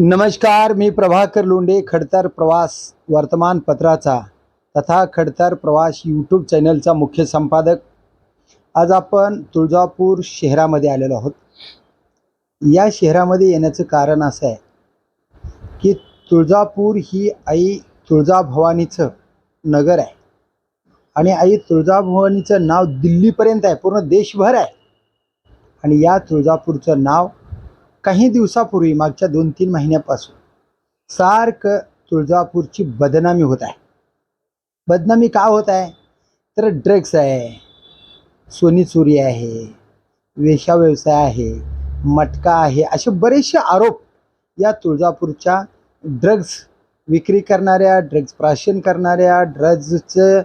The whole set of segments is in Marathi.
नमस्कार मी प्रभाकर लोंडे खडतर प्रवास वर्तमानपत्राचा तथा खडतर प्रवास यूट्यूब चॅनलचा मुख्य संपादक. आज आपण तुळजापूर शहरामध्ये आलेलो आहोत. या शहरामध्ये येण्याचं कारण असं आहे की तुळजापूर ही आई तुळजाभवानीचं नगर आहे. आणि आई तुळजाभवानीचं नाव दिल्लीपर्यंत आहे पूर्ण देशभर आहे. आणि या तुळजापूरचं नाव काही दिवसापूर्वी मागच्या दोन तीन महिन्यापासून सारखं तुळजापूरची बदनामी होत आहे. बदनामी का होत आहे? तर ड्रग्स आहे सोनी चोरी आहे वेशा व्यवसाय आहे मटका आहे असे बरेचसे आरोप या तुळजापूरच्या ड्रग्ज विक्री करणाऱ्या ड्रग्ज प्राशन करणाऱ्या ड्रग्जचं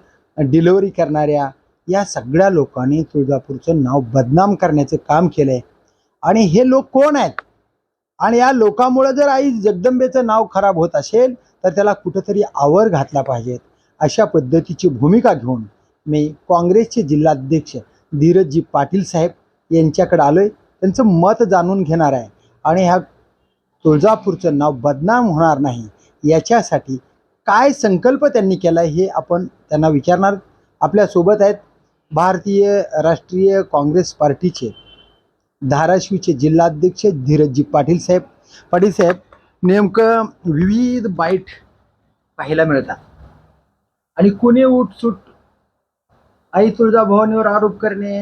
डिलिव्हरी करणाऱ्या या सगळ्या लोकांनी तुळजापूरचं नाव बदनाम करण्याचं काम केलं आहे आणि हे लोक कोण आहेत? आणि या लोकांमुळं जर आई जगदंबेचं नाव खराब होत असेल तर त्याला कुठंतरी आवर घातला पाहिजेत. अशा पद्धतीची भूमिका घेऊन मी काँग्रेसचे जिल्हाध्यक्ष धीरजजी पाटील साहेब यांच्याकडे आहे त्यांचं मत जाणून घेणार आहे. आणि ह्या तुळजापूरचं नाव बदनाम होणार नाही याच्यासाठी काय संकल्प त्यांनी केला हे आपण त्यांना विचारणार. आपल्यासोबत आहेत भारतीय राष्ट्रीय काँग्रेस पार्टीचे धाराशिवचे जिल्हाध्यक्ष धीरजजी पाटील साहेब. पाटील साहेब नेमकं विविध बाईट पाहायला मिळतात. आणि कुणी उठसूट आई तुळजाभवानीवर आरोप करणे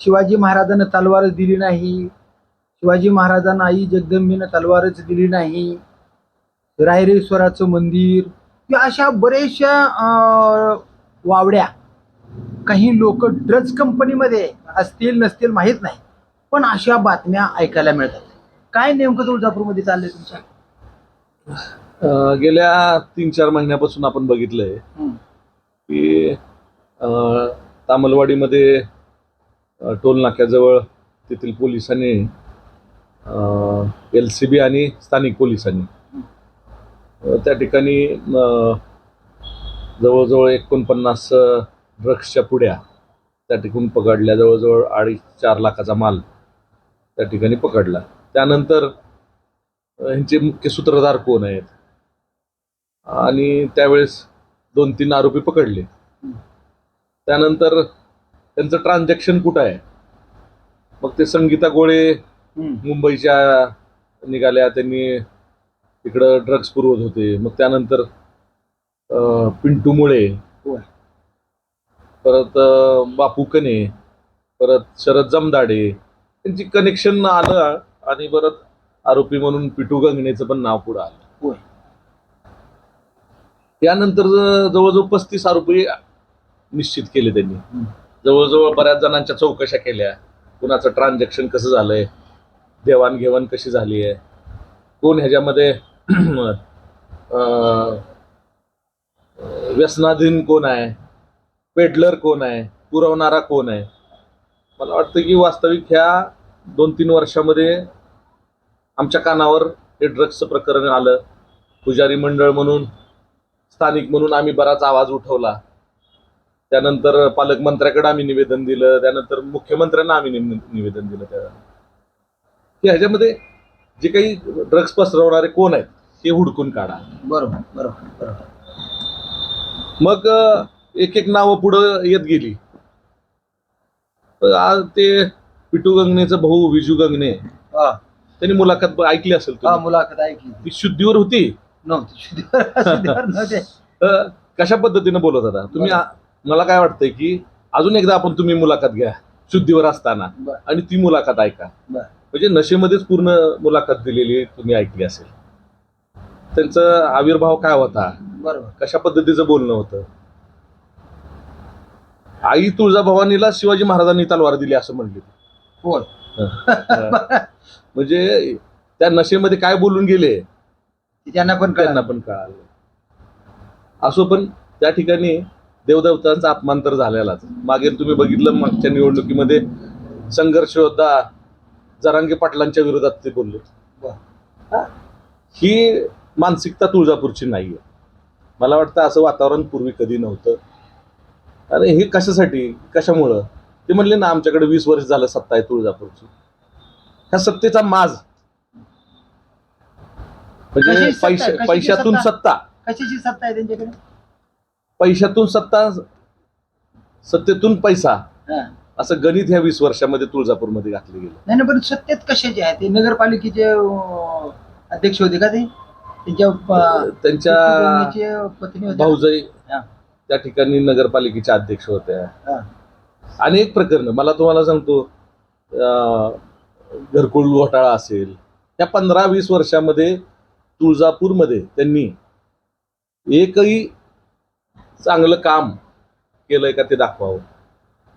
शिवाजी महाराजांना तलवारच दिली नाही शिवाजी महाराजांना आई जगदंबीनं तलवारच दिली नाही रायरेश्वराचं मंदिर या अशा बऱ्याचशा वावड्या काही लोक ड्रग्ज कंपनीमध्ये असतील नसतील माहीत नाही. पण अशा बातम्या ऐकायला मिळतात. काय नेमकं तुळजापूरमध्ये चाललंय तुमच्या? अं, गेल्या तीन चार महिन्यापासून आपण बघितलंय. की अं, तामलवाडीमध्ये अं, टोल नाक्याजवळ तेथील पोलिसांनी एल सी बी आणि स्थानिक पोलिसांनी अं, त्या ठिकाणी अं, जवळजवळ एकोणपन्नास ड्रग्सच्या पुड्या त्या ठिकाणी पकडल्या. जवळजवळ अडीच चार लाखाचा माल त्या ठिकाणी पकडला. त्यानंतर ह्यांचे मुख्य सूत्रधार कोण आहेत? आणि त्यावेळेस दोन तीन आरोपी पकडले. त्यानंतर त्यांचं ट्रान्झॅक्शन कुठं आहे? मग ते संगीता गोळे मुंबईच्या निघाल्या त्यांनी तिकडं ड्रग्ज पुरवत होते. मग त्यानंतर पिंटू मुळे. परत बापू कने परत शरद जमदाडे त्यांची कनेक्शन आलं आणि परत आरोपी म्हणून पिटू गंगणेचं पण नाव पुढं आलं. त्यानंतर जवळजवळ पस्तीस आरोपी निश्चित केले त्यांनी. जवळजवळ बऱ्याच जणांच्या चौकशा केल्या. कुणाचं ट्रान्झॅक्शन कसं झालंय? देवाणघेवाण कशी झाली आहे कोण ह्याच्यामध्ये अं, व्यसनाधीन कोण आहे? पेडलर कोण आहे? पुरवणारा कोण आहे? मला वाटतं की वास्तविक ह्या दोन तीन वर्षामध्ये आमच्या कानावर हे ड्रग्सचं प्रकरण आलं. पुजारी मंडळ म्हणून स्थानिक म्हणून आम्ही बराच आवाज उठवला. त्यानंतर पालकमंत्र्याकडे आम्ही निवेदन दिलं. त्यानंतर मुख्यमंत्र्यांना आम्ही निवेदन दिलं त्या की ह्याच्यामध्ये जे काही ड्रग्स पसरवणारे कोण आहेत हे हुडकून काढा. बरोबर बरोबर बरोबर. मग एक एक नावं पुढं येत गेली. तर आज ते पिटू गंगनेचं भाऊ विजू गंगणे हा. त्यांनी मुलाखत ऐकली असेल हा तुम्ही. मुलाखत ऐकली. ती शुद्धीवर होती? नव्हती. शुद्धीवर शुद्धीवर नव्हते. अ, कशा पद्धतीने बोलत होता? तुम्ही आ- मला काय वाटतंय की अजून एकदा आपण तुम्ही मुलाखत घ्या शुद्धीवर असताना बरं. आणि ती मुलाखत ऐका. बरं. म्हणजे नशेमध्येच पूर्ण मुलाखत दिलेली तुम्ही ऐकली असेल. त्यांचा आविर्भाव काय होता? बरोबर. कशा पद्धतीचं बोलणं होतं? आई तुळजाभवानीला शिवाजी महाराजांनी तलवार दिली असं म्हणले. होय. म्हणजे त्या नशेमध्ये काय बोलून गेले? त्यांना पण त्यांना पण कळालं. असो पण त्या ठिकाणी देवदेवतांचा अपमान तर झालेलाच. मागे तुम्ही बघितलं मागच्या निवडणुकीमध्ये संघर्ष योद्धा जरांगे पाटलांच्या विरोधात ते बोलले. ही मानसिकता तुळजापूरची नाहीये. मला वाटतं असं वातावरण पूर्वी कधी नव्हतं. अरे हे कशासाठी? कशामुळं? ते म्हणले ना आमच्याकडे वीस वर्ष झालं सत्ता आहे तुळजापूरची. ह्या सत्तेचा माज. म्हणजे कशाची सत्ता? आहे? पैशा कशाची पैशातून सत्ता? सत्ता. कशाची सत्ता आहे त्यांच्याकडे? पैशातून सत्ता सत्तेतून पैसा. हा. असं गणित ह्या वीस वर्षामध्ये तुळजापूरमध्ये घातलं गेलं. नाही ना पण सत्तेत कशाचे आहे? ते नगरपालिकेचे अं, अध्यक्ष होते का ते? त्यांच्या अं, त्यांच्या पत्नी भाऊजाई. त्या ठिकाणी नगरपालिकेच्या अध्यक्ष होत्या हा. अनेक प्रकरण मला तुम्हाला सांगतो घरकुल घोटाळा असेल त्या पंधरा वीस वर्षामध्ये तुळजापूरमध्ये त्यांनी एकही चांगलं काम केलंय का ते दाखवावं.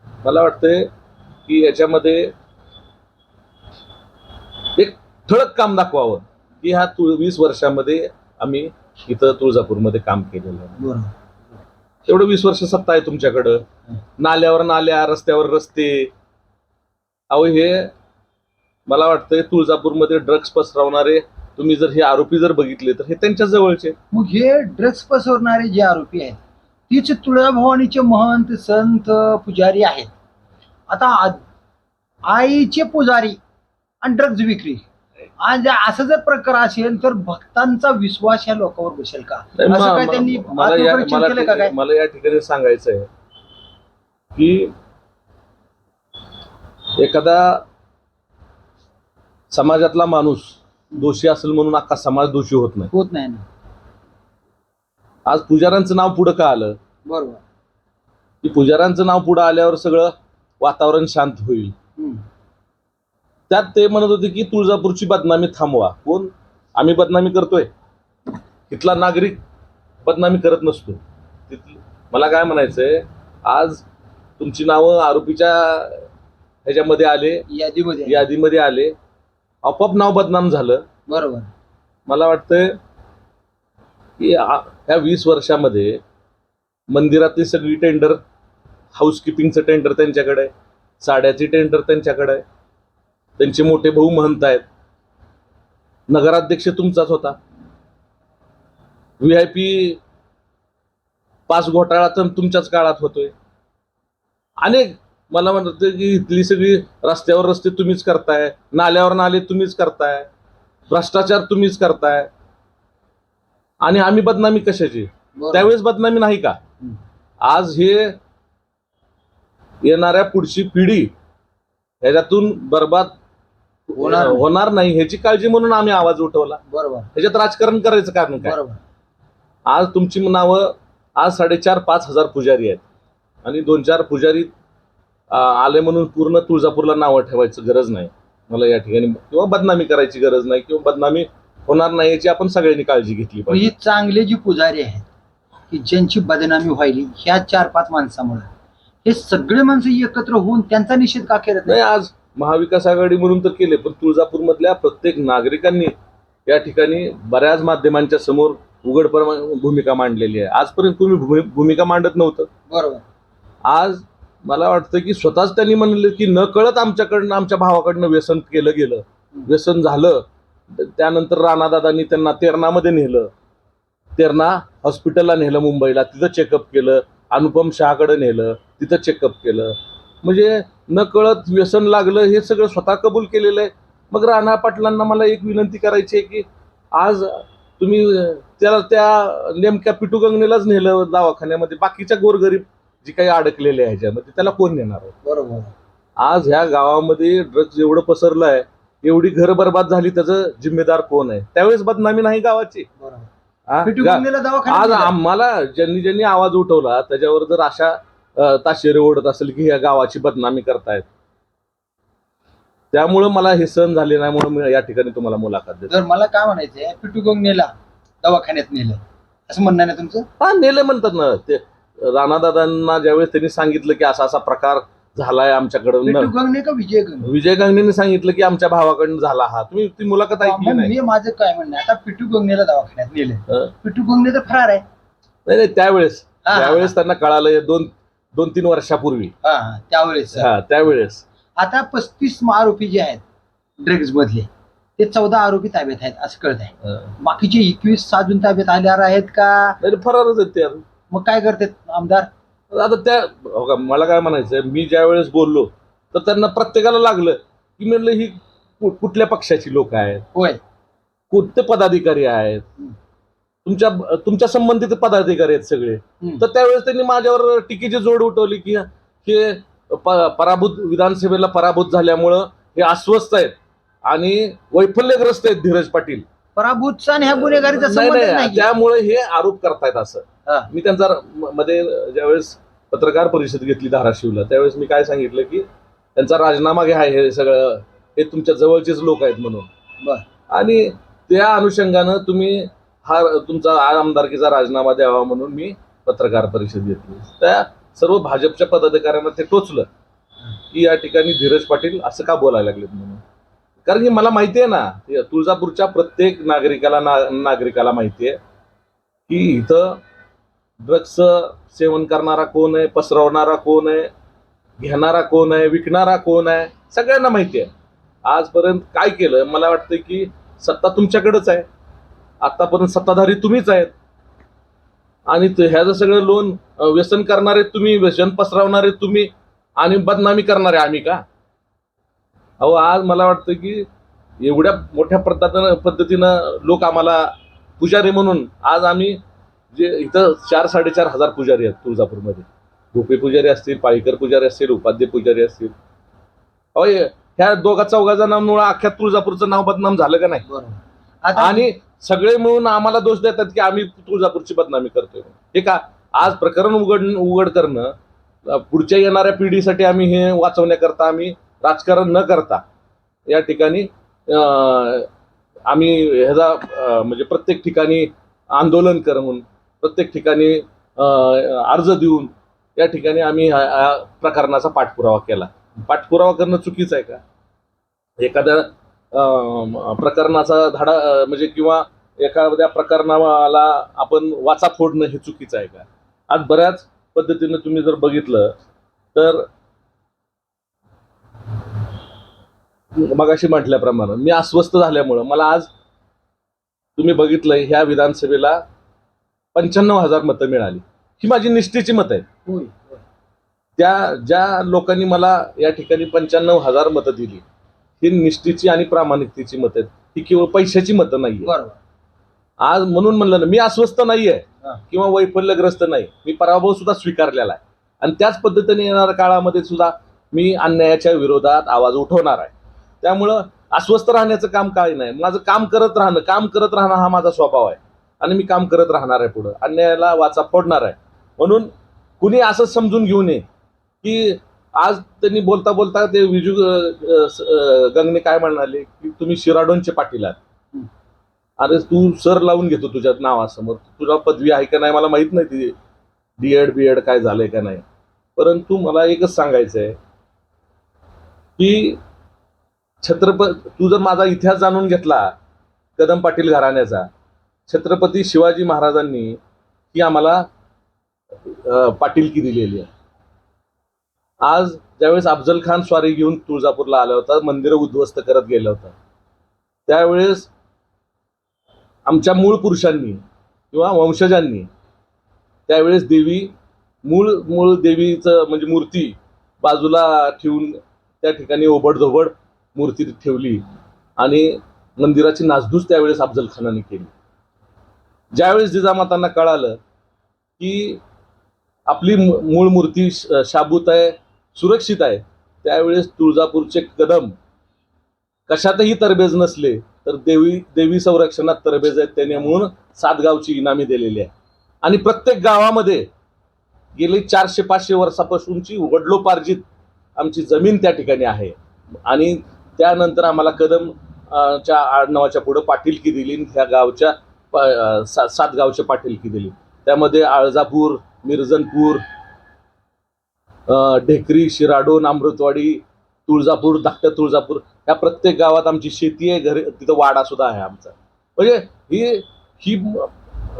मला वाटतंय की याच्यामध्ये एक ठळक काम दाखवावं की ह्या तुळ वीस वर्षामध्ये आम्ही इथं तुळजापूरमध्ये काम केलेलं आहे. बरोबर. तेवढं वीस वर्ष सत्ता आहे तुमच्याकडं. नाल्यावर नाल्या रस्त्यावर रस्ते. अहो हे मला वाटतंय तुळजापूरमध्ये ड्रग्स पसरवणारे तुम्ही जर हे आरोपी जर बघितले तर हे त्यांच्या जवळचे. मग हे ड्रग्स पसरणारे जे आरोपी आहेत तीच तुळजाभवानीचे महंत संत पुजारी आहेत. आता आईचे पुजारी आणि ड्रग्ज विक्री. आज असं जर प्रकार असेल तर भक्तांचा विश्वास या लोकांवर बसेल का? नाही, असं म- काय म- त्यांनी मला या आत्मपरीक्षण मला केलं का काय? ठिक- मला या ठिकाणी सांगायचं आहे की एखादा समाजातला माणूस दोषी असेल म्हणून अख्खा समाज दोषी होत नाही. होत नाही ना. आज पुजाऱ्यांचं नाव पुढं का आलं? बरोबर. की पुजाऱ्यांचं नाव पुढं आल्यावर सगळं वातावरण शांत होईल. हम्म. त्यात ते म्हणत होते की तुळजापूरची बदनामी थांबवा. कोण? आम्ही बदनामी करतोय. इथला नागरिक बदनामी करत नसतो. तिथली मला काय म्हणायचंय आज तुमची नावं आरोपीच्या ह्याच्यामध्ये आले यादीमध्ये यादीमध्ये आले. आपोआप नाव बदनाम झालं. बरोबर. मला वाटतंय की ह्या वीस वर्षामध्ये मंदिरातली सगळी टेंडर हाऊसकीपिंगचं टेंडर त्यांच्याकडे आहे. साड्याची टेंडर त्यांच्याकडे आहे. त्यांचे मोठे भाऊ महंत आहेत. नगराध्यक्ष तुमचाच होता. व्ही आय पी पास घोटाळा तर तुमच्याच काळात होतोय. अनेक मला म्हणत की इथली सगळी रस्त्यावर रस्ते तुम्हीच करताय नाल्यावर नाले तुम्हीच करताय भ्रष्टाचार तुम्हीच करताय. आणि आम्ही बदनामी कशाची. त्यावेळेस बदनामी नाही का. आज हे येणाऱ्या पुढची पिढी ह्याच्यातून बर्बाद होणार नाही. होणार नाही. ह्याची काळजी म्हणून आम्ही आवाज उठवला. बरोबर. ह्याच्यात राजकारण करायचं कारण काय? बरोबर. आज तुमची नावं आज साडेचार पाच हजार पुजारी आहेत. आणि दोन चार पुजारी आले म्हणून पूर्ण तुळजापूरला नावं ठेवायचं गरज नाही. मला या ठिकाणी किंवा बदनामी करायची गरज नाही किंवा बदनामी होणार नाही याची आपण सगळ्यांनी काळजी घेतली पाहिजे ही चांगले जी पुजारी आहेत की ज्यांची बदनामी व्हायली ह्या चार पाच माणसामुळे. हे सगळे माणसं एकत्र होऊन त्यांचा निषेध का करत नाही? नाही आज महाविकास आघाडी म्हणून तर केले पण तुळजापूर मधल्या प्रत्येक नागरिकांनी या ठिकाणी बऱ्याच माध्यमांच्या समोर उघडपणे भूमिका मांडलेली आहे. आजपर्यंत तुम्ही भूमि- भूमिका मांडत नव्हतं. बरोबर. आज मला वाटतं की स्वतःच त्यांनी म्हणले की न कळत आमच्याकडनं आमच्या भावाकडनं व्यसन केलं गेलं. व्यसन झालं त्यानंतर राणादादांनी त्यांना तेरणामध्ये नेलं. तेरणा हॉस्पिटलला नेलं मुंबईला तिथं चेकअप केलं. अनुपम शहाकडे नेलं तिथं चेकअप केलं. म्हणजे न कळत व्यसन लागलं हे सगळं स्वतः कबूल केलेलं आहे. मग राणा पाटलांना मला एक विनंती करायची आहे की आज तुम्ही त्याला त्या नेमक्या पिटूगंगनेलाच नेलं दवाखान्यामध्ये. बाकीच्या गोरगरीब जी काही अडकलेले आहे ह्याच्यामध्ये त्याला कोण नेणार आहे? बरोबर. आज ह्या गावामध्ये ड्रग्ज एवढं पसरलं आहे एवढी घर बरबाद झाली त्याचं जिम्मेदार कोण आहे? त्यावेळेस बदनामी नाही गावाची. आज. आम्हाला ज्यांनी ज्यांनी आवाज उठवला त्याच्यावर जर अशा ताशेरे ओढत असेल की ह्या गावाची बदनामी करतायत. त्यामुळं मला हे सहन झाले नाही म्हणून मी या ठिकाणी तुम्हाला मुलाखत देतो. तर मला काय म्हणायचंय पिटू गंगेला दवाखान्यात नेलं. असं म्हणणं आहे ना तुमचं? हा नेले म्हणतात ना. ते राणादादांना ज्यावेळेस त्यांनी सांगितलं की असा असा प्रकार झालाय आमच्याकडं पिटू न- गंगणे का विजय गंगे विजय गांधींनी सांगितलं की आमच्या भावाकडून झाला हा. तुम्ही ती मुलाखत ऐकली मग नाही. मी माझं काय म्हणणं आहे, आता पिटू गंगेला दवाखान्यात नेलं हं? पिटू तर फरार आहे. नाही नाही त्यावेळेस. हा, हा, त्यावेळेस त्यांना कळालं हे दोन दोन तीन वर्षापूर्वी. हा त्यावेळेस. हा त्यावेळेस. आता पस्तीस आरोपी जे आहेत ड्रग्ज मधले ते चौदा आरोपी ताब्यात आहेत असं कळत आहे हा. बाकीचे एकवीस अजून ताब्यात आल्यावर आहेत का? नाही फरारच आहेत ते. मग काय करतात आमदार? आता त्या हो का, मला काय म्हणायचं मी ज्या वेळेस बोललो तर त्यांना प्रत्येकाला लागलं की म्हणलं ही कु- कुठल्या पक्षाची लोक आहेत? होय. कोणते पदाधिकारी आहेत? तुमच्या तुमच्या संबंधित पदाधिकारी आहेत सगळे. तर त्यावेळेस त्यांनी माझ्यावर टीकेची जोड उठवली की हे पराभूत विधानसभेला पराभूत झाल्यामुळं हे अस्वस्थ आहेत आणि वैफल्यग्रस्त आहेत धीरज पाटील पराभूतचा आणि ह्या गुन्हेगारीचा नाही संबंध नाही नाही त्यामुळे हे आरोप करतायत असं हा. मी त्यांचा मध्ये ज्यावेळेस पत्रकार परिषद घेतली धाराशिवला त्यावेळेस मी काय सांगितलं की त्यांचा राजीनामा घ्या हे सगळं हे तुमच्या जवळचेच लोक आहेत म्हणून. आणि त्या अनुषंगानं तुम्ही हा तुमचा आमदारकीचा राजीनामा द्यावा म्हणून मी पत्रकार परिषद घेतली. त्या सर्व भाजपच्या पदाधिकाऱ्यांना ते टोचलं की या ठिकाणी धीरज पाटील असं का बोलायला लागलेत म्हणून? कारण की मला माहिती आहे ना तुळजापूरच्या प्रत्येक नागरिकाला ना नागरिकाला माहिती आहे की इथं ड्रग्स सेवन करणारा कोण आहे पसरवणारा कोण आहे घेणारा कोण आहे विकणारा कोण आहे सगळ्यांना माहिती आहे. आजपर्यंत काय केलं? मला वाटतं की सत्ता तुमच्याकडेच आहे. आतापर्यंत सत्ताधारी तुम्हीच आहेत. आणि ते ह्याचं सगळं लोन व्यसन करणारे तुम्ही व्यसन पसरवणारे तुम्ही आणि बदनामी करणारे आम्ही का? अहो आज मला वाटतं की एवढ्या मोठ्या पद्धतीनं पद्धतीनं लोक आम्हाला पुजारी म्हणून आज आम्ही जे इथं चार साडेचार हजार पुजारी आहेत तुळजापूरमध्ये. भोपे पुजारी असतील पाळीकर पुजारी असतील उपाध्ये पुजारी असतील. अहो ह्या दोघा चौघा जणांमुळे अख्ख्या तुळजापूरचं नाव बदनाम झालं का नाही? आणि सगळे मिळून आम्हाला दोष देतात की आम्ही तुळजापूरची बदनामी करतोय. हे का? आज प्रकरण उघड उघड करणं पुढच्या येणाऱ्या पिढीसाठी आम्ही हे वाचवण्याकरता आम्ही राजकारण न करता या ठिकाणी आम्ही ह्याचा म्हणजे प्रत्येक ठिकाणी आंदोलन करून प्रत्येक ठिकाणी अर्ज देऊन या ठिकाणी आम्ही प्रकरणाचा पाठपुरावा केला. पाठपुरावा करणं चुकीचं आहे का? एखाद्या प्रकरणाचा धडा म्हणजे किंवा एखाद्या प्रकरणाला आपण वाचा फोडणं हे चुकीचं आहे का? आज बऱ्याच पद्धतीनं तुम्ही जर बघितलं तर मगाशी म्हटल्याप्रमाणे मी अस्वस्थ झाल्यामुळं मला आज तुम्ही बघितलं ह्या विधानसभेला पंच्याण्णव हजार मतं मिळाली. ही माझी निष्ठेची मतं होय. त्या ज्या लोकांनी मला या ठिकाणी पंच्याण्णव हजार मतं दिली ही निष्ठेची आणि प्रामाणिकतेची मतं आहेत. ही केवळ पैशाची मतं नाहीये. बरोबर. आज म्हणून म्हणलं ना मी अस्वस्थ नाहीये हा. किंवा वैफल्यग्रस्त नाही. मी पराभव सुद्धा स्वीकारलेला आहे. आणि त्याच पद्धतीने येणाऱ्या काळामध्ये सुद्धा मी अन्यायाच्या विरोधात आवाज उठवणार आहे. त्यामुळं अस्वस्थ राहण्याचं काम काय नाही. माझं काम करत राहणं काम करत राहणं हा माझा स्वभाव आहे. आणि मी काम करत राहणार आहे पुढं. अन्यायाला वाचा फोडणार आहे. म्हणून कुणी असं समजून घेऊ नये की आज त्यांनी बोलता बोलता ते विजू गंगने काय म्हणाले की तुम्ही शिराडोनचे पाटील आहात. अरे तू सर लावून घेतो तुझ्या नावासमोर. तुझा पदवी आहे का नाही मला माहीत नाही ती. डी एड बी एड काय झालंय का नाही. परंतु मला एकच सांगायचं आहे की छत्रपती तू जर माझा इतिहास जाणून घेतला कदम पाटील घराण्याचा छत्रपती शिवाजी महाराजांनी ही आम्हाला पाटीलकी दिलेली आहे. आज ज्यावेळेस अफजल खान स्वारी घेऊन तुळजापूरला आला होता मंदिरं उद्ध्वस्त करत गेला होता त्यावेळेस आमच्या मूळ पुरुषांनी किंवा वंशजांनी त्यावेळेस देवी मूळ मूळ देवीचं म्हणजे मूर्ती बाजूला ठेवून त्या ठिकाणी ओबडधोबड मूर्ती ठेवली आणि मंदिराची नासधूस त्यावेळेस अफजल खानाने केली. ज्यावेळेस जिजामातांना कळालं की आपली मूळ मूर्ती शाबूत आहे सुरक्षित आहे. त्यावेळेस तुळजापूरचे कदम कशातही तरबेज नसले तर देवी देवी संरक्षणात तरबेज आहेत त्याने म्हणून सात गावची इनामी दिलेली आहे. आणि प्रत्येक गावामध्ये गेली चारशे पाचशे वर्षापासूनची वडलोपार्जित आमची जमीन त्या ठिकाणी आहे. आणि त्यानंतर आम्हाला कदम च्या आडनावाच्या पुढं पाटीलकी दिली ह्या गावच्या सा- सात गावच्या पाटीलकी दिली. त्यामध्ये आळजापूर मिरजनपूर ढेकरी शिराडोन अमृतवाडी तुळजापूर धाकट्या तुळजापूर ह्या प्रत्येक गावात आमची शेती आहे घरी तिथं वाडा सुद्धा आहे आमचा. म्हणजे ही ही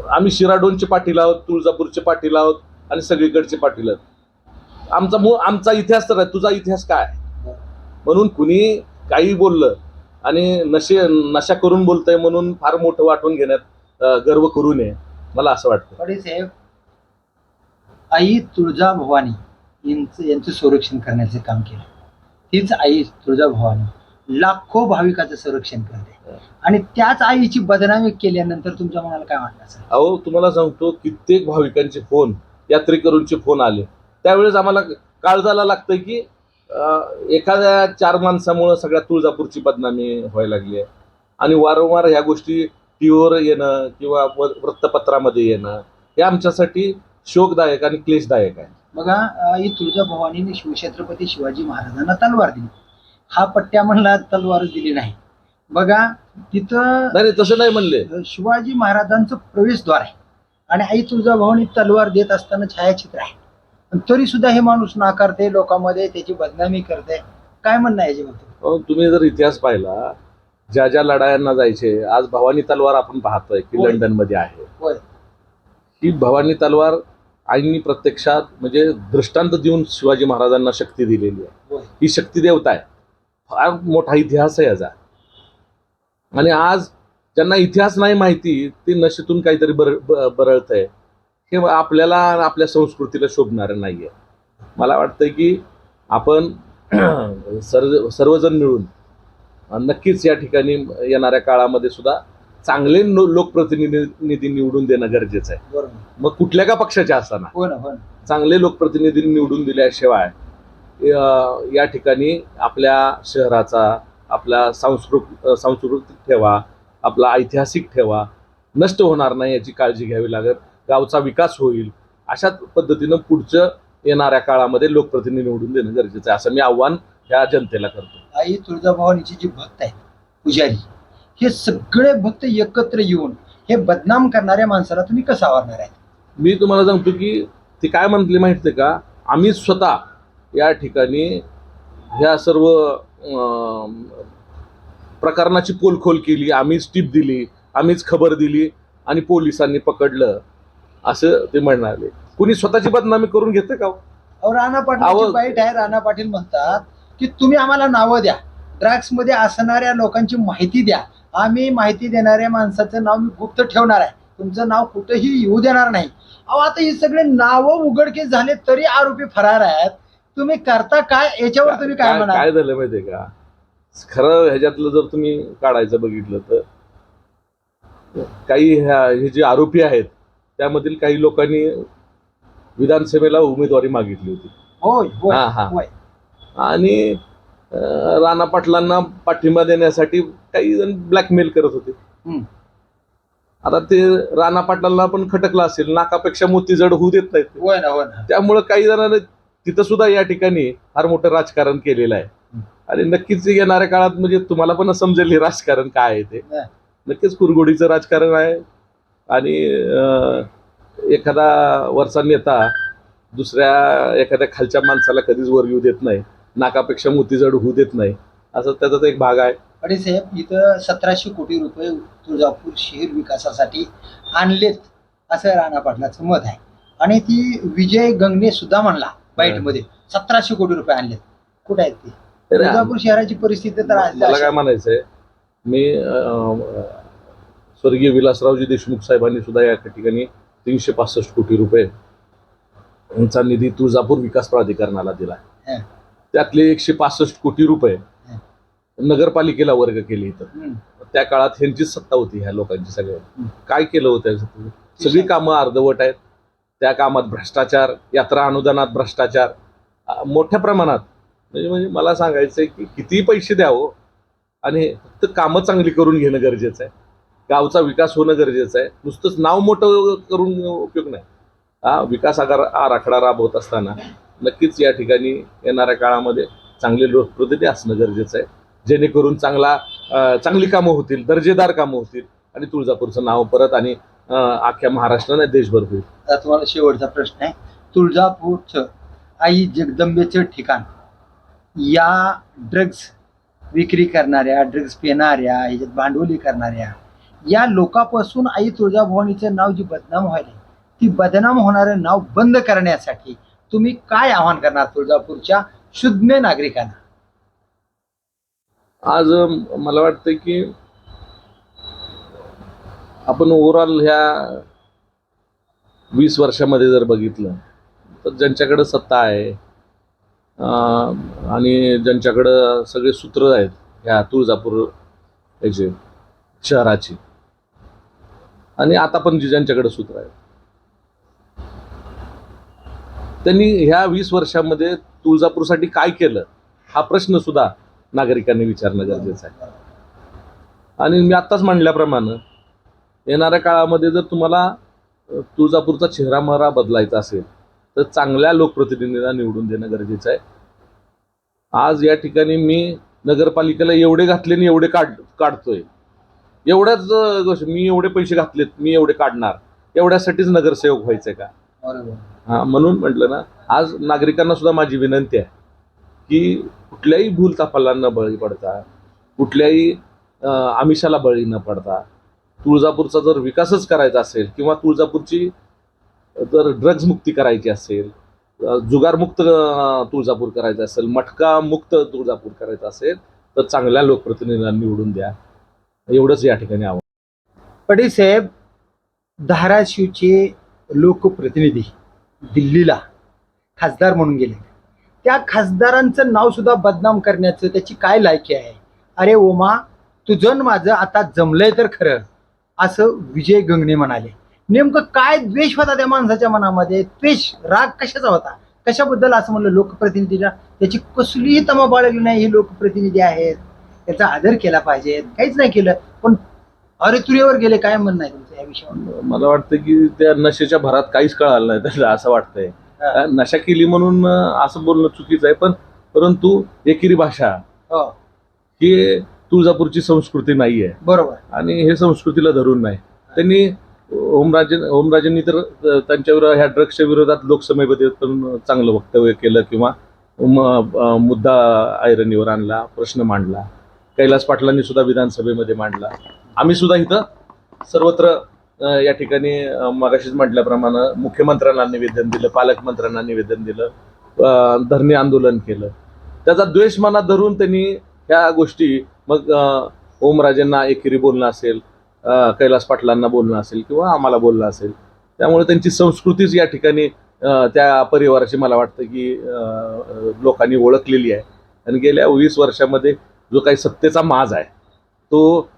आम्ही शिराडोनचे पाटील आहोत तुळजापूरचे पाटील आहोत आणि सगळीकडचे पाटील आहोत. आमचा मूळ आमचा इतिहास तर आहे तुझा इतिहास काय? आहे? म्हणून कुणी काही बोललं आणि नशे नशा करून बोलतंय म्हणून फार मोठं वाटून घेण्यात गर्व करू नये मला असं वाटतं. साहेब आई तुळजा भवानी यांचं यांचं संरक्षण करण्याचे काम केलं. तीच आई तुळजा भवानी लाखो भाविकाचं संरक्षण करते. आणि त्याच आईची बदनामी केल्यानंतर तुमच्या मनाला काय वाटलं असेल अहो तुम्हाला सांगतो कित्येक भाविकांचे फोन यात्रेकरूंचे फोन आले. त्यावेळेस आम्हाला काळजाला लागतं की एखाद्या चार माणसामुळं सगळ्या तुळजापूरची बदनामी व्हायला लागली आहे. आणि वारंवार ह्या गोष्टी टीव्हीवर येणं किंवा वृत्तपत्रामध्ये येणं हे आमच्यासाठी शोकदायक आणि क्लेशदायक आहे. बघा आई तुळजा भवानीने शिवछत्रपती शिवाजी महाराजांना तलवार दिली. हा पट्ट्या म्हणला तलवार दिली नाही. बघा तिथं नाही तसं नाही म्हणले. शिवाजी महाराजांचं प्रवेशद्वार आहे. आणि आई तुळजाभवानी तलवार देत असताना छायाचित्र आहे. तरी सुद्धा हे माणूस नाकारते लोकांमध्ये त्याची बदनामी करते. काय म्हणणं आहे याच्याबद्दल तुम्ही जर इतिहास पाहिला ज्या ज्या लढायांना जायचे आज भवानी तलवार आपण पाहतोय की. लंडनमध्ये आहे. होय. ही भवानी तलवार आईंनी प्रत्यक्षात म्हणजे दृष्टांत देऊन शिवाजी महाराजांना शक्ती दिलेली आहे. ही शक्ती देवता आहे. फार मोठा इतिहास आहे याचा. आणि आज ज्यांना इतिहास नाही माहिती ते नशेतून काहीतरी बर बरळत आहे हे आपल्याला आपल्या संस्कृतीला शोभणारं नाही आहे मला वाटतं की आपण सर्व सर्वजण मिळून नक्कीच या ठिकाणी येणाऱ्या काळामध्ये सुद्धा चांगले लोकप्रतिनिधी निवडून देणं गरजेचं आहे. मग कुठल्या का पक्षाचे असताना? हो हो चांगले लोकप्रतिनिधी निवडून दिल्याशिवाय या ठिकाणी आपल्या शहराचा आपला सांस्कृतिक सांस्कृतिक ठेवा आपला ऐतिहासिक ठेवा नष्ट होणार नाही याची काळजी घ्यावी लागत गावचा विकास होईल. अशा पद्धतीनं पुढचं येणाऱ्या काळामध्ये लोकप्रतिनिधी निवडून देणं गरजेचं आहे. असं मी आव्हान या जनतेला करतो. आई तुळजाभवानीची जी भक्त आहेत पुजारी हे सगळे भक्त एकत्र येऊन हे बदनाम करणाऱ्या माणसाला तुम्ही कसं आवारणार आहे मी तुम्हाला सांगतो की ती काय म्हटली माहिती आहे का? आम्ही स्वतः या ठिकाणी ह्या सर्व प्रकरणाची पोलखोल केली आम्हीच टीप दिली आम्हीच खबर दिली आणि पोलिसांनी पकडलं असं ते म्हणाले कुणी स्वतःची बदनामी करून घेते का हो? अहो राणा पाटील. बाईट आहे. राणा पाटील म्हणतात की तुम्ही आम्हाला नावं द्या. ड्रग्समध्ये असणाऱ्या लोकांची माहिती द्या. आम्ही माहिती देणाऱ्या माणसाचं नाव मी गुप्त ठेवणार आहे. तुमचं नाव कुठेही येऊ देणार नाही. अहो आता ही सगळे नावं उघडकीस झाले तरी आरोपी फरार आहेत. तुम्ही करता काय? याच्यावर तुम्ही काय काय म्हणाल? काय झालं माहितीये का? खरं ह्याच्यातलं जर तुम्ही काढायचं बघितलं तर काही ह्या हे जे आरोपी आहेत त्यामधील काही लोकांनी विधानसभेला उमेदवारी मागितली होती. होय होय हा, हा. होय. आणि अं, राणा पाटलांना पाठिंबा देण्यासाठी काही जण ब्लॅकमेल करत होते. आता ते राणा पाटलांना पण खटकलं असेल नाकापेक्षा मोती जड होऊ देत नाहीत. त्यामुळं काही जणांनी तिथं सुद्धा या ठिकाणी फार मोठं राजकारण केलेलं आहे. आणि नक्कीच येणाऱ्या काळात म्हणजे तुम्हाला पण समजेल हे राजकारण काय आहे ते. नक्कीच कुरगोडीचं राजकारण आहे. आणि एखादा वरचा नेता दुसऱ्या एखाद्या खालच्या माणसाला कधीच वर येऊ देत नाही. नाकापेक्षा मोतीजड होऊ देत नाही. असं त्याचाच एक भाग आहे. अडे साहेब इथं सतराशे कोटी रुपये तुळजापूर शहर विकासासाठी आणलेत असं राणा पाटलाचं मत आहे. आणि ती विजय गंगने सुद्धा म्हणला बाईटमध्ये सतराशे कोटी रुपये आणलेत. कुठे आहेत ते? तुळजापूर शहराची परिस्थिती तर आज मला काय म्हणायचंय मी स्वर्गीय विलासरावजी देशमुख साहेबांनी सुद्धा या ठिकाणी तीनशे पासष्ट कोटी रुपये यांचा निधी तुळजापूर विकास प्राधिकरणाला दिला. त्यातले एकशे पासष्ट कोटी रुपये नगरपालिकेला वर्ग केले इथं. त्या काळात ह्यांचीच सत्ता होती ह्या लोकांची सगळ्या. काय केलं होतं? सगळी कामं अर्धवट आहेत. त्या कामात भ्रष्टाचार यात्रा अनुदानात भ्रष्टाचार. मोठ्या प्रमाणात. म्हणजे म्हणजे मला सांगायचंय की कितीही पैसे द्यावं आणि फक्त कामं चांगली करून घेणं गरजेचं आहे. गावचा विकास होणं गरजेचं आहे. नुसतंच नाव मोठं करून उपयोग नाही. हा विकास आगार आराखडा राबवत असताना नक्कीच या ठिकाणी येणाऱ्या काळामध्ये चांगले लोकप्रतिनिधी असणं गरजेचं आहे. जेणेकरून चांगला चांगली कामं होतील दर्जेदार कामं होतील आणि तुळजापूरचं नाव परत आणि अख्ख्या महाराष्ट्राने देशभर होईल. आता तुम्हाला शेवटचा प्रश्न आहे. तुळजापूरचं आई जगदंबेचं ठिकाण या ड्रग्स विक्री करणाऱ्या ड्रग्स पिणाऱ्या ह्याच्यात भांडवली करणाऱ्या या लोकापासून आई तुळजाभवानीचं नाव जी बदनाम व्हायले ती बदनाम होणारं नाव बंद करण्यासाठी तुम्ही काय आवाहन करणार तुळजापूरच्या शुद्ध नागरिकांना? आज मला वाटतं की आपण ओव्हरऑल ह्या वीस वर्षामध्ये जर बघितलं तर ज्यांच्याकडं सत्ता आहे आणि ज्यांच्याकडं सगळे सूत्र आहेत ह्या तुळजापूर याचे शहराची आणि आता पण जी ज्यांच्याकडे सूत्र आहे त्यांनी ह्या वीस वर्षामध्ये तुळजापूरसाठी काय केलं? हा प्रश्न सुद्धा नागरिकांनी विचारणं गरजेचं आहे. आणि मी आत्ताच म्हणल्याप्रमाणे येणाऱ्या काळामध्ये जर तुम्हाला तुळजापूरचा चेहरा महरा बदलायचा असेल तर चांगल्या लोकप्रतिनिधींना निवडून देणं गरजेचं आहे. आज या ठिकाणी मी नगरपालिकेला एवढे घातले आणि एवढे काढ काढतोय. एवढ्याच गोष्ट मी एवढे पैसे घातलेत मी एवढे काढणार. एवढ्यासाठीच नगरसेवक व्हायचंय का? हा म्हणून म्हटलं ना आज नागरिकांना सुद्धा माझी विनंती आहे. की कुठल्याही भूलतापाला बळी पडता कुठल्याही आमिषाला बळी न पडता तुळजापूरचा जर विकासच करायचा असेल किंवा तुळजापूरची जर ड्रग्ज मुक्ती करायची असेल जुगारमुक्त तुळजापूर करायचं असेल मटका मुक्त तुळजापूर करायचं असेल तर चांगल्या लोकप्रतिनिधींना निवडून द्या. एवढंच या ठिकाणी आवड पटेल साहेब धाराशिवचे लोकप्रतिनिधी दिल्लीला खासदार म्हणून गेले. त्या खासदारांचं नाव सुद्धा बदनाम करण्याचं त्याची काय लायकी आहे? अरे ओमा तुझं माझं आता जमलंय तर खरं असं विजय गंगणे म्हणाले. नेमकं काय द्वेष होता त्या माणसाच्या मनामध्ये? द्वेष राग कशाचा होता? कशाबद्दल असं म्हणलं लोकप्रतिनिधीला? त्याची कसलीही तमा बाळगली नाही हे लोकप्रतिनिधी आहेत. त्याचा आदर केला पाहिजे. काहीच नाही केलं. पण अरे तुरेवर गेले काय म्हणणं आहे तुमचं या विषयावर? मला वाटतं की त्या नशेच्या भरात काहीच कळालं नाही त्याला असं वाटतंय. नशा केली म्हणून असं बोलणं चुकीचं आहे. पण परंतु एकेरी भाषा हो. ही तुळजापूरची संस्कृती नाही आहे बरोबर. आणि हे संस्कृतीला धरून नाही. त्यांनी ओमराजे ओमराजेंनी तर त्यांच्यावर ह्या ड्रग्सच्या विरोधात लोकसभेमध्ये पण चांगलं वक्तव्य केलं किंवा मुद्दा ऐरणीवर आणला प्रश्न मांडला. कैलास पाटलांनी सुद्धा विधानसभेमध्ये मांडला. आम्ही सुद्धा इथं सर्वत्र या ठिकाणी मगाशीच म्हटल्याप्रमाणे मुख्यमंत्र्यांना निवेदन दिलं पालकमंत्र्यांना निवेदन दिलं धरणे आंदोलन केलं. त्याचा द्वेष मनात धरून त्यांनी ह्या गोष्टी मग ओमराजेंना एकेरी बोलणं असेल कैलास पाटलांना बोलणं असेल किंवा आम्हाला बोलणं असेल त्यामुळे त्यांची संस्कृतीच या ठिकाणी त्या परिवाराची मला वाटतं की लोकांनी ओळखलेली आहे. आणि गेल्या वीस वर्षामध्ये जो काही सत्तेचा माज आहे तो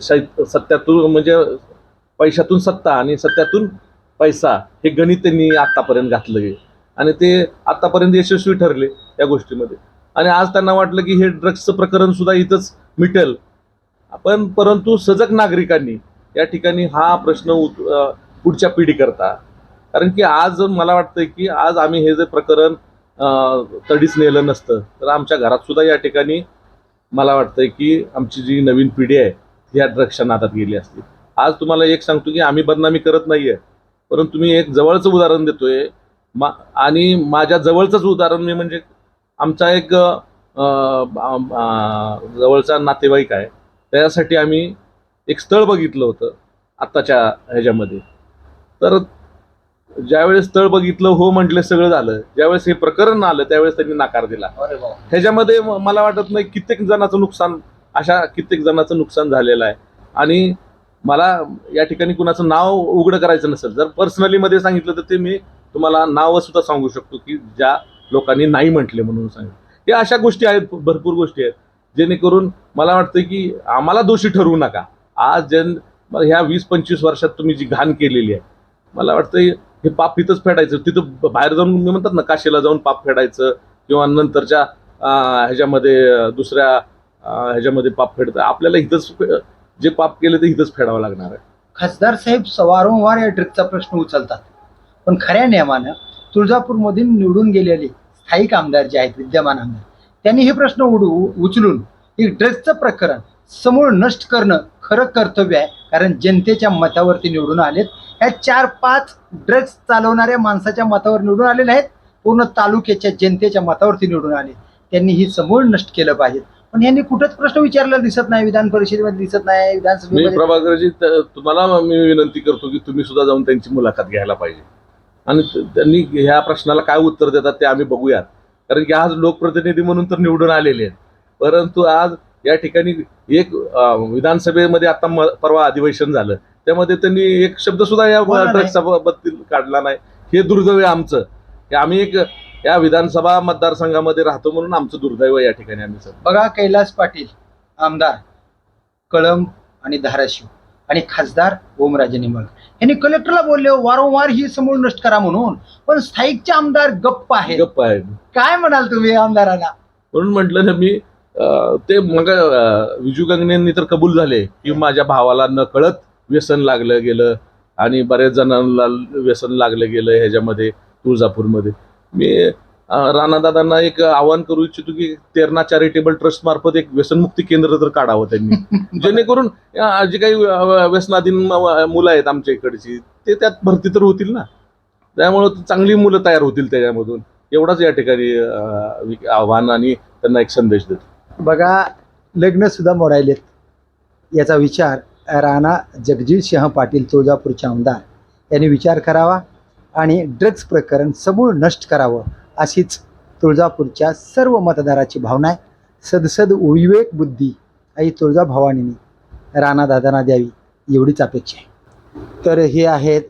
सत्यातून म्हणजे पैशातून सत्ता आणि सत्यातून पैसा हे गणित त्यांनी आत्तापर्यंत घातलं आहे आणि ते आत्तापर्यंत यशस्वी ठरले या गोष्टीमध्ये. आणि आज त्यांना वाटलं की हे ड्रग्सचं प्रकरण सुद्धा इथंच मिटेल. पण परंतु सजग नागरिकांनी या ठिकाणी हा प्रश्न उत- पुढच्या पिढीकरता कारण की आज मला वाटतं की आज आम्ही हे जे प्रकरण तडीच नेलं नसतं तर आमच्या घरात सुद्धा या ठिकाणी मला वाटतंय की आमची जी नवीन पिढी आहे ती या ड्रग्सच्या नादात गेली असती. आज तुम्हाला एक सांगतो की आम्ही बदनामी करत नाहीये. परंतु मी एक जवळचं उदाहरण देतोय. मा आणि माझ्या जवळचंच उदाहरण मी म्हणजे आमचा एक जवळचा नातेवाईक आहे. त्यासाठी आम्ही एक स्थळ बघितलं होतं आत्ताच्या ह्याच्यामध्ये. तर ज्यावेळेस स्थळ बघितलं हो म्हटलं सगळं झालं. ज्यावेळेस हे प्रकरण आलं त्यावेळेस त्यांनी नकार दिला. ह्याच्यामध्ये मला वाटत नाही कित्येक जणांचं नुकसान अशा कित्येक जणांचं नुकसान झालेलं आहे. आणि मला या ठिकाणी कुणाचं नाव उघडं करायचं नसेल जर पर्सनली मध्ये सांगितलं तर ते मी तुम्हाला नावं सुद्धा सांगू शकतो की ज्या लोकांनी नाही म्हटले म्हणून सांगितलं. हे अशा गोष्टी आहेत भरपूर गोष्टी आहेत जेणेकरून मला वाटतं की आम्हाला दोषी ठरवू नका. आज जन ह्या वीस पंचवीस वर्षात तुम्ही जी घाण केलेली आहे मला वाटतं हे पाप इथंच फेडायचं. तिथं बाहेर जाऊन मी म्हणतात ना काशीला जाऊन पाप फेडायचं किंवा नंतरच्या ह्याच्यामध्ये दुसऱ्या ह्याच्यामध्ये पाप फेडतं. आपल्याला इथंच जे पाप केले ते इथंच फेडावं लागणार आहे. खासदार साहेब वारंवार या ट्रिकचा प्रश्न उचलतात. पण खऱ्या नियमानं तुळजापूरमधून निवडून गेलेले स्थायिक आमदार जे आहेत विद्यमान आमदार त्यांनी हे प्रश्न उडू उचलून हे ड्रेसचं प्रकरण समूळ नष्ट करणं खरं कर्तव्य आहे. कारण जनतेच्या मतावरती निवडून आलेत. ह्या चार पाच ड्रग्ज चालवणाऱ्या माणसाच्या मतावर निवडून आलेले आहेत. पूर्ण तालुक्याच्या जनतेच्या मतावरती निवडून आले त्यांनी ही समूळ नष्ट केलं पाहिजे. पण यांनी कुठंच प्रश्न विचारलेला दिसत नाही विधान परिषदेमध्ये दिसत नाही मी विधानसभेमध्ये प्रभाकरजी त- तुम्हाला मी विनंती करतो की तुम्ही सुद्धा जाऊन त्यांची मुलाखत घ्यायला पाहिजे. आणि त- त्यांनी ह्या प्रश्नाला काय उत्तर देतात ते आम्ही बघूयात. कारण की आज लोकप्रतिनिधी म्हणून तर निवडून आलेले आहेत. परंतु आज या ठिकाणी एक अं, विधानसभेमध्ये आता म- परवा अधिवेशन झालं. त्यामध्ये त्यांनी एक शब्द सुद्धा या बोलला नाही. काढला नाही. हे दुर्दैव आहे आमचं. की आम्ही एक या विधानसभा मतदारसंघामध्ये राहतो म्हणून आमचं दुर्दैव आहे या ठिकाणी आम्ही सर बघा कैलास पाटील आमदार कळंब आणि धाराशिव आणि खासदार ओमराजे निंबाळकर. यांनी कलेक्टरला बोलले वारंवार ही समूळ नष्ट करा म्हणून. पण स्थायिकचे आमदार गप्प आहेत. गप्प आहे काय म्हणाल तुम्ही आमदाराला? म्हणून म्हटलं ना मी अं, ते मग अं, विजू गंगनेंनी तर कबूल झाले की माझ्या भावाला न कळत व्यसन लागलं गेलं आणि बऱ्याच जणांना व्यसन लागलं गेलं ह्याच्यामध्ये तुळजापूरमध्ये. मी राणादादांना एक आवाहन करू इच्छितो की तेरणा चॅरिटेबल ट्रस्ट मार्फत एक व्यसनमुक्ती केंद्र तर काढावं त्यांनी. जेणेकरून जी काही व्यसनाधीन मुलं आहेत आमच्या इकडची ते त्यात भरती तर होतील ना. त्यामुळं चांगली मुलं तयार होतील त्याच्यामधून. एवढाच या ठिकाणी आव्हान आणि त्यांना एक संदेश देतो. बघा लग्न सुद्धा मोडायलेत. याचा विचार राणा जगजीतसिंह पाटील तुळजापूरचे आमदार. यांनी विचार करावा. आणि ड्रग्ज प्रकरण समूळ नष्ट करावं अशीच तुळजापूरच्या सर्व मतदाराची भावना आहे. सदसद विवेक बुद्धी आई तुळजा भवानीने राणादादांना द्यावी एवढीच अपेक्षा आहे. तर हे आहेत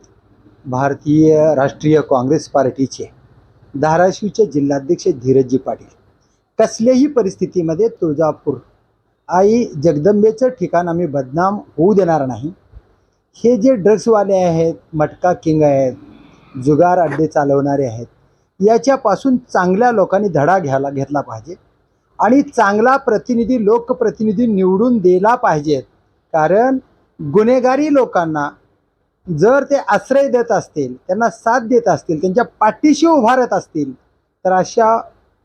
भारतीय राष्ट्रीय काँग्रेस पार्टीचे धाराशिवचे जिल्हाध्यक्ष धीरजजी पाटील. कसल्याही परिस्थितीमध्ये तुळजापूर आई जगदंबेचं ठिकाण आम्ही बदनाम होऊ देणार नाही. हे जे ड्रग्सवाले आहेत मटका किंग आहेत जुगार अड्डे चालवणारे आहेत. याच्यापासून चांगल्या लोकांनी धडा घ्यायला घेतला पाहिजे. आणि चांगला प्रतिनिधी लोकप्रतिनिधी निवडून दिला पाहिजेत कारण गुन्हेगारी लोकांना जर ते आश्रय देत असतील त्यांना साथ देत असतील त्यांच्या पाठीशी उभारत असतील तर अशा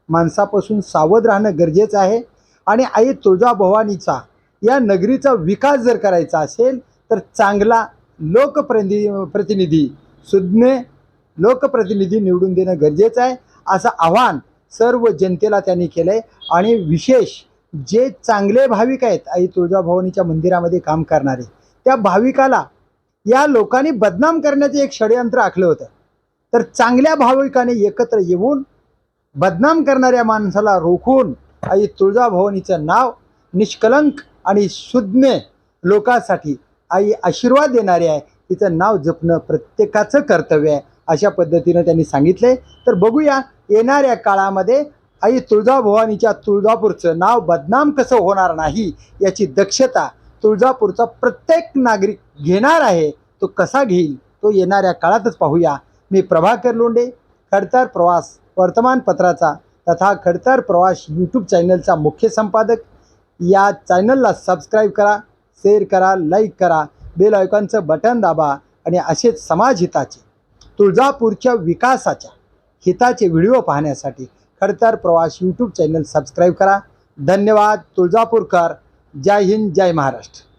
माणसापासून सावध राहणं गरजेचं आहे. आणि आई तुळजाभवानीचा या नगरीचा विकास जर करायचा असेल तर चांगला लोकप्रति प्रतिनिधी सुज्ञ लोकप्रतिनिधी निवडून देणं गरजेचं आहे असं आव्हान सर्व जनतेला त्यांनी केलं आहे आणि विशेष जे चांगले भाविक आहेत आई तुळजाभवानीच्या मंदिरामध्ये काम करणारे त्या भाविकाला या लोकांनी बदनाम करण्याचे एक षडयंत्र आखलं होतं. तर चांगल्या भाविकाने एकत्र येऊन बदनाम करणाऱ्या माणसाला रोखून आई तुळजाभवानीचं नाव निष्कलंक आणि सुज्ञ लोकांसाठी आई आशीर्वाद देणारी आहे. तिचं नाव जपणं प्रत्येकाचं कर्तव्य आहे. अशा पद्धतीनं त्यांनी सांगितले तर बघूया येणाऱ्या काळामध्ये आई तुळजाभवानीच्या तुळजापूरचं नाव बदनाम कसं होणार नाही याची दक्षता तुळजापूरचा प्रत्येक नागरिक घेणार आहे तो कसा घेईल तो येणाऱ्या काळातच पाहूया. मी प्रभाकर लोंडे खडतर प्रवास वर्तमानपत्राचा तथा खडतर प्रवास यूट्यूब चॅनलचा मुख्य संपादक. या चॅनलला सबस्क्राईब करा शेअर करा लाईक करा बेल आयकॉनचं बटन दाबा आणि असेच समाजहिताचे तुळजापूरच्या विकासाच्या हिताचे व्हिडिओ पाहण्यासाठी खडतर प्रवास यूट्यूब चॅनल सबस्क्राईब करा. धन्यवाद तुळजापूरकर. जय हिंद जय महाराष्ट्र.